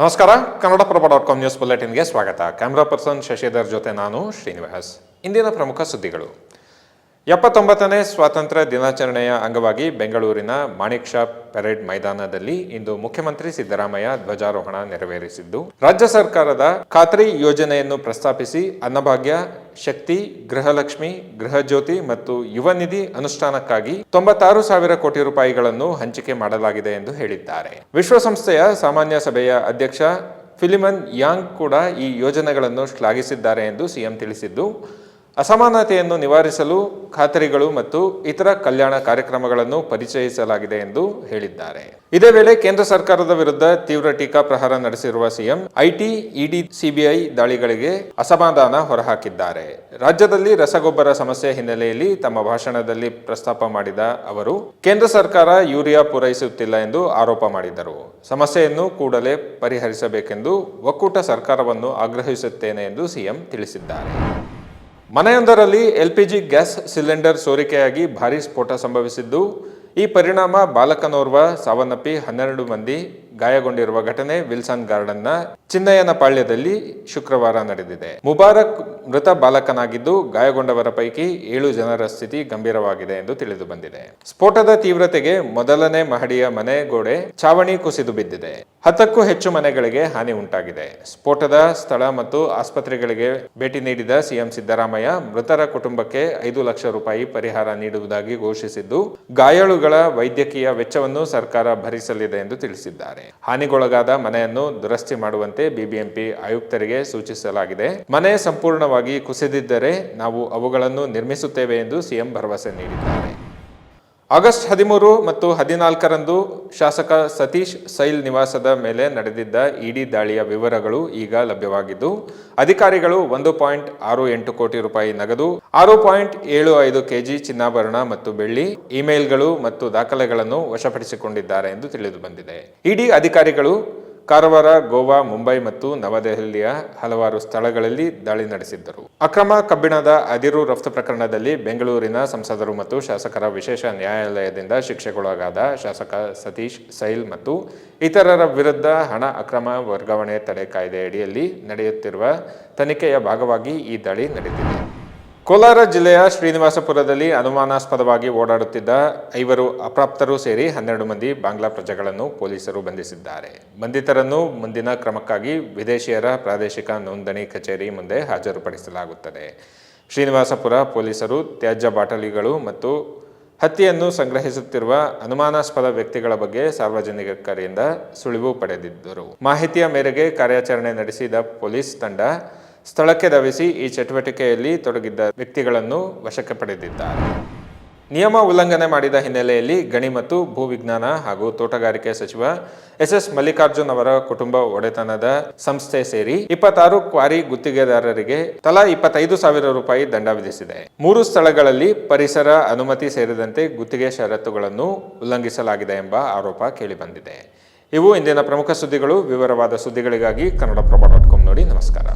ನಮಸ್ಕಾರ Kannadaprabha dot com news ಬುಲೆಟಿನ್ಗೆ ಸ್ವಾಗತ. ಕ್ಯಾಮ್ರಾ ಪರ್ಸನ್ ಶಶಿಧರ್ ಜೊತೆ ನಾನು ಶ್ರೀನಿವಾಸ್. ಇಂದಿನ ಪ್ರಮುಖ ಸುದ್ದಿಗಳು. ಎಪ್ಪತ್ತೊಂಬತ್ತನೇ ಸ್ವಾತಂತ್ರ್ಯ ದಿನಾಚರಣೆಯ ಅಂಗವಾಗಿ ಬೆಂಗಳೂರಿನ ಮಾಣಿಕ್ ಶಾ ಪೆರೇಡ್ ಮೈದಾನದಲ್ಲಿ ಇಂದು ಮುಖ್ಯಮಂತ್ರಿ ಸಿದ್ದರಾಮಯ್ಯ ಧ್ವಜಾರೋಹಣ ನೆರವೇರಿಸಿದ್ದು, ರಾಜ್ಯ ಸರ್ಕಾರದ ಖಾತ್ರಿ ಯೋಜನೆಯನ್ನು ಪ್ರಸ್ತಾಪಿಸಿ ಅನ್ನಭಾಗ್ಯ ಶಕ್ತಿ, ಗೃಹಲಕ್ಷ್ಮಿ, ಗೃಹಜ್ಯೋತಿ ಮತ್ತು ಯುವ ನಿಧಿ ಅನುಷ್ಠಾನಕ್ಕಾಗಿ ತೊಂಬತ್ತಾರು ಸಾವಿರ ಕೋಟಿ ರೂಪಾಯಿಗಳನ್ನು ಹಂಚಿಕೆ ಮಾಡಲಾಗಿದೆ ಎಂದು ಹೇಳಿದ್ದಾರೆ. ವಿಶ್ವಸಂಸ್ಥೆಯ ಸಾಮಾನ್ಯ ಸಭೆಯ ಅಧ್ಯಕ್ಷ ಫಿಲಿಮನ್ ಯಾಂಗ್ ಕೂಡ ಈ ಯೋಜನೆಗಳನ್ನು ಶ್ಲಾಘಿಸಿದ್ದಾರೆ ಎಂದು ಸಿಎಂ ತಿಳಿಸಿದ್ದು ಅಸಮಾನತೆಯನ್ನು ನಿವಾರಿಸಲು ಖಾತರಿಗಳು ಮತ್ತು ಇತರ ಕಲ್ಯಾಣ ಕಾರ್ಯಕ್ರಮಗಳನ್ನು ಪರಿಚಯಿಸಲಾಗಿದೆ ಎಂದು ಹೇಳಿದ್ದಾರೆ. ಇದೇ ವೇಳೆ ಕೇಂದ್ರ ಸರ್ಕಾರದ ವಿರುದ್ಧ ತೀವ್ರ ಟೀಕಾ ಪ್ರಹಾರ ನಡೆಸಿರುವ ಸಿಎಂ, ಐಟಿ, ಇಡಿ, ಸಿಬಿಐ ದಾಳಿಗಳಿಗೆ ಅಸಮಾಧಾನ ಹೊರಹಾಕಿದ್ದಾರೆ. ರಾಜ್ಯದಲ್ಲಿ ರಸಗೊಬ್ಬರ ಸಮಸ್ಯೆ ಹಿನ್ನೆಲೆಯಲ್ಲಿ ತಮ್ಮ ಭಾಷಣದಲ್ಲಿ ಪ್ರಸ್ತಾಪ ಮಾಡಿದ ಅವರು, ಕೇಂದ್ರ ಸರ್ಕಾರ ಯೂರಿಯಾ ಪೂರೈಸುತ್ತಿಲ್ಲ ಎಂದು ಆರೋಪ ಮಾಡಿದರು. ಸಮಸ್ಯೆಯನ್ನು ಕೂಡಲೇ ಪರಿಹರಿಸಬೇಕೆಂದು ಒಕ್ಕೂಟ ಸರ್ಕಾರವನ್ನು ಆಗ್ರಹಿಸುತ್ತೇನೆ ಎಂದು ಸಿಎಂ ತಿಳಿಸಿದ್ದಾರೆ. ಮನೆಯೊಂದರಲ್ಲಿ L P G gas cylinder ಸೋರಿಕೆಯಾಗಿ ಭಾರಿ ಸ್ಫೋಟ ಸಂಭವಿಸಿದ್ದು, ಈ ಪರಿಣಾಮ ಬಾಲಕನೋರ್ವ ಸಾವನ್ನಪ್ಪಿ ಹನ್ನೆರಡು ಮಂದಿ ಗಾಯಗೊಂಡಿರುವ ಘಟನೆ ವಿಲ್ಸನ್ ಗಾರ್ಡನ್ನ ಚಿನ್ನಯ್ಯನ ಪಾಳ್ಯದಲ್ಲಿ ಶುಕ್ರವಾರ ನಡೆದಿದೆ. ಮುಬಾರಕ್ ಮೃತ ಬಾಲಕನಾಗಿದ್ದು ಗಾಯಗೊಂಡವರ ಪೈಕಿ ಏಳು ಜನರ ಸ್ಥಿತಿ ಗಂಭೀರವಾಗಿದೆ ಎಂದು ತಿಳಿದು ಬಂದಿದೆ. ಸ್ಫೋಟದ ತೀವ್ರತೆಗೆ ಮೊದಲನೇ ಮಹಡಿಯ ಮನೆ ಗೋಡೆ ಚಾವಣಿ ಕುಸಿದು ಬಿದ್ದಿದೆ. ಹತ್ತಕ್ಕೂ ಹೆಚ್ಚು ಮನೆಗಳಿಗೆ ಹಾನಿ ಉಂಟಾಗಿದೆ. ಸ್ಫೋಟದ ಸ್ಥಳ ಮತ್ತು ಆಸ್ಪತ್ರೆಗಳಿಗೆ ಭೇಟಿ ನೀಡಿದ ಸಿಎಂ ಸಿದ್ದರಾಮಯ್ಯ ಮೃತರ ಕುಟುಂಬಕ್ಕೆ ಐದು ಲಕ್ಷ ರೂಪಾಯಿ ಪರಿಹಾರ ನೀಡುವುದಾಗಿ ಘೋಷಿಸಿದ್ದು, ಗಾಯಾಳುಗಳ ವೈದ್ಯಕೀಯ ವೆಚ್ಚವನ್ನು ಸರ್ಕಾರ ಭರಿಸಲಿದೆ ಎಂದು ತಿಳಿಸಿದ್ದಾರೆ. ಹಾನಿಗೊಳಗಾದ ಮನೆಯನ್ನು ದುರಸ್ತಿ ಮಾಡುವಂತೆ ಬಿಬಿಎಂಪಿ ಆಯುಕ್ತರಿಗೆ ಸೂಚಿಸಲಾಗಿದೆ. ಮನೆ ಸಂಪೂರ್ಣವಾಗಿ ಕುಸಿದಿದ್ದರೆ ನಾವು ಅವುಗಳನ್ನು ನಿರ್ಮಿಸುತ್ತೇವೆ ಎಂದು ಸಿಎಂ ಭರವಸೆ ನೀಡಿದ್ದಾರೆ. ಆಗಸ್ಟ್ ಹದಿಮೂರು ಮತ್ತು ಹದಿನಾಲ್ಕರಂದು ಶಾಸಕ ಸತೀಶ್ ಸೈಲ್ ನಿವಾಸದ ಮೇಲೆ ನಡೆದಿದ್ದ ಇಡಿ ದಾಳಿಯ ವಿವರಗಳು ಈಗ ಲಭ್ಯವಾಗಿದ್ದು, ಅಧಿಕಾರಿಗಳು ಒಂದು ಪಾಯಿಂಟ್ ಆರು ಎಂಟು ಕೋಟಿ ರೂಪಾಯಿ ನಗದು, ಆರು ಪಾಯಿಂಟ್ ಏಳು ಐದು ಕೆಜಿ ಚಿನ್ನಾಭರಣ ಮತ್ತು ಬೆಳ್ಳಿ, ಇಮೇಲ್ಗಳು ಮತ್ತು ದಾಖಲೆಗಳನ್ನು ವಶಪಡಿಸಿಕೊಂಡಿದ್ದಾರೆ ಎಂದು ತಿಳಿದು ಬಂದಿದೆ. ಇಡಿ ಅಧಿಕಾರಿಗಳು ಕಾರವಾರ, ಗೋವಾ, ಮುಂಬೈ ಮತ್ತು ನವದೆಹಲಿಯ ಹಲವಾರು ಸ್ಥಳಗಳಲ್ಲಿ ದಾಳಿ ನಡೆಸಿದ್ದರು. ಅಕ್ರಮ ಕಬ್ಬಿಣದ ಅದಿರು ರಫ್ತು ಪ್ರಕರಣದಲ್ಲಿ ಬೆಂಗಳೂರಿನ ಸಂಸದರು ಮತ್ತು ಶಾಸಕರ ವಿಶೇಷ ನ್ಯಾಯಾಲಯದಿಂದ ಶಿಕ್ಷೆಗೊಳಗಾದ ಶಾಸಕ ಸತೀಶ್ ಸೈಲ್ ಮತ್ತು ಇತರರ ವಿರುದ್ಧ ಹಣ ಅಕ್ರಮ ವರ್ಗಾವಣೆ ತಡೆ ಕಾಯ್ದೆ ಅಡಿಯಲ್ಲಿ ನಡೆಯುತ್ತಿರುವ ತನಿಖೆಯ ಭಾಗವಾಗಿ ಈ ದಾಳಿ ನಡೆದಿದೆ. ಕೋಲಾರ ಜಿಲ್ಲೆಯ ಶ್ರೀನಿವಾಸಪುರದಲ್ಲಿ ಅನುಮಾನಾಸ್ಪದವಾಗಿ ಓಡಾಡುತ್ತಿದ್ದ ಐವರು ಅಪ್ರಾಪ್ತರು ಸೇರಿ ಹನ್ನೆರಡು ಮಂದಿ ಬಾಂಗ್ಲಾ ಪ್ರಜೆಗಳನ್ನು ಪೊಲೀಸರು ಬಂಧಿಸಿದ್ದಾರೆ. ಬಂಧಿತರನ್ನು ಮುಂದಿನ ಕ್ರಮಕ್ಕಾಗಿ ವಿದೇಶಿಯರ ಪ್ರಾದೇಶಿಕ ನೋಂದಣಿ ಕಚೇರಿ ಮುಂದೆ ಹಾಜರುಪಡಿಸಲಾಗುತ್ತದೆ. ಶ್ರೀನಿವಾಸಪುರ ಪೊಲೀಸರು ತ್ಯಾಜ್ಯ ಬಾಟಲಿಗಳು ಮತ್ತು ಹತ್ತಿಯನ್ನು ಸಂಗ್ರಹಿಸುತ್ತಿರುವ ಅನುಮಾನಾಸ್ಪದ ವ್ಯಕ್ತಿಗಳ ಬಗ್ಗೆ ಸಾರ್ವಜನಿಕರಿಂದ ಸುಳಿವು ಪಡೆದಿದ್ದರು. ಮಾಹಿತಿಯ ಮೇರೆಗೆ ಕಾರ್ಯಾಚರಣೆ ನಡೆಸಿದ ಪೊಲೀಸ್ ತಂಡ ಸ್ಥಳಕ್ಕೆ ಧಾವಿಸಿ ಈ ಚಟುವಟಿಕೆಯಲ್ಲಿ ತೊಡಗಿದ್ದ ವ್ಯಕ್ತಿಗಳನ್ನು ವಶಕ್ಕೆ ಪಡೆದಿದ್ದಾರೆ. ನಿಯಮ ಉಲ್ಲಂಘನೆ ಮಾಡಿದ ಹಿನ್ನೆಲೆಯಲ್ಲಿ ಗಣಿ ಮತ್ತು ಭೂವಿಜ್ಞಾನ ಹಾಗೂ ತೋಟಗಾರಿಕೆ ಸಚಿವ ಎಸ್ ಎಸ್ ಮಲ್ಲಿಕಾರ್ಜುನ್ ಅವರ ಕುಟುಂಬ ಒಡೆತನದ ಸಂಸ್ಥೆ ಸೇರಿ ಇಪ್ಪತ್ತಾರು ಕ್ವಾರಿ ಗುತ್ತಿಗೆದಾರರಿಗೆ ತಲಾ ಇಪ್ಪತ್ತೈದು ಸಾವಿರ ರೂಪಾಯಿ ದಂಡ ವಿಧಿಸಿದೆ. ಮೂರು ಸ್ಥಳಗಳಲ್ಲಿ ಪರಿಸರ ಅನುಮತಿ ಸೇರಿದಂತೆ ಗುತ್ತಿಗೆ ಷರತ್ತುಗಳನ್ನು ಉಲ್ಲಂಘಿಸಲಾಗಿದೆ ಎಂಬ ಆರೋಪ ಕೇಳಿಬಂದಿದೆ. ಇವು ಇಂದಿನ ಪ್ರಮುಖ ಸುದ್ದಿಗಳು. ವಿವರವಾದ ಸುದ್ದಿಗಳಿಗಾಗಿ ಕನ್ನಡಪ್ರಭ ಡಾಟ್ ಕಾಮ್ ನೋಡಿ ನಮಸ್ಕಾರ.